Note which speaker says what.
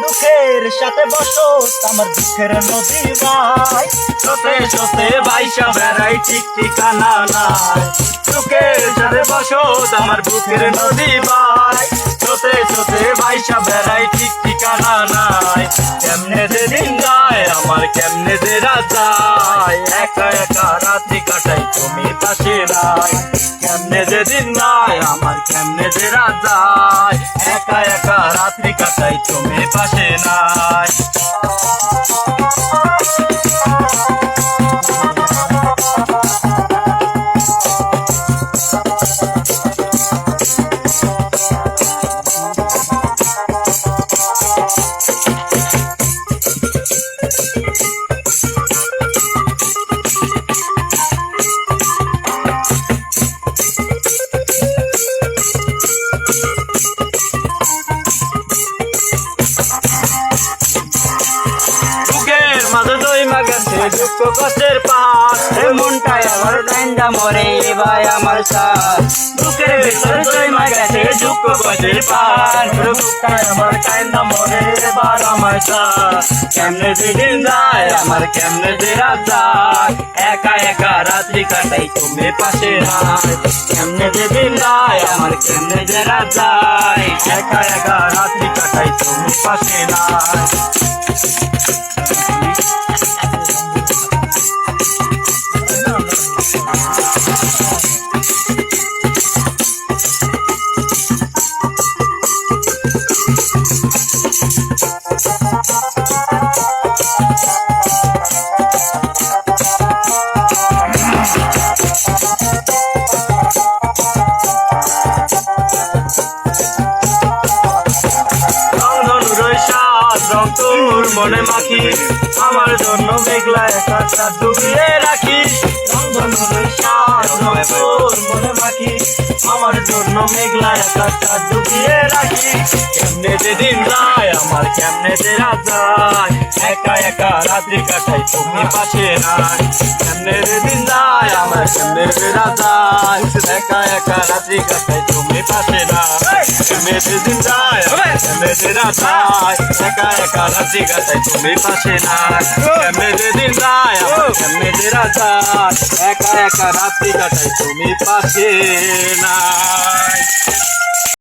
Speaker 1: দুঃখের সাথে বসো আমার দুঃখের নদী ভাই।
Speaker 2: সতে সতে বাইশা বেড়াই ঠিক ঠিকানা নাই। সুখের সাথে বসত আমার বুকের নদী ভাই। সতে সতে বাইশা বেড়াই ঠিক ঠিকানা নাই। কেমনে যে দিন যায়, আমার কেমনে যে রাত যায়। একা একা রাত্রি কাটাই তুমি পাশে নাই। কেমনে যে দিন যায়, আমার কেমনে যে রাত যায়? একা একা রাত্রি কাটাই তুমি পাশে নাই। দুঃখ কষ্টের পাহাড় এ মনটাই আমার কান্দা মরে ভাই আমার সাথ বুকের ভেতর দই মাগাছে দুঃখ কষ্টের পাহাড় বুকটাই আমার কান্দা মরে এবার আমার সাথ কেমনে যে দিন যায় আমার কেমনে যে রাত যায় একা একা রাত্রি কাটাই তুমি পাশে নাই কেমনে যে দিন যায় আমার কেমনে যে রাত যায় একা একা রাত্রি কাটাই তুমি পাশে নাই তোর মনে মাখি আমার জন্য মেঘলা একটা চাঁদ ডুবিয়ে রাখি আমার জন্য মেঘলা একটা ডুবিয়ে রাখি। কেমনে যে দিন যায়, আমার কেমনে যে রাত যায়। একা একা রাত্রি কাটাই, তুমি পাশে নাই। কেমনে যে দিন যায়, আমার কেমনে যে রাত যায়। একা একা রাত্রি কাটাই, তুমি পাশে নাই। কেমনে যে দিন যায় আমার কেমনে যে রাত যায়। একা একা রাত্রি কাটাই তুমি পাশে নাই। কেমনে যে দিন যায় আমার কেমনে যায়। একা একা রাত্রি কাটাই তুমি পাশে নাই।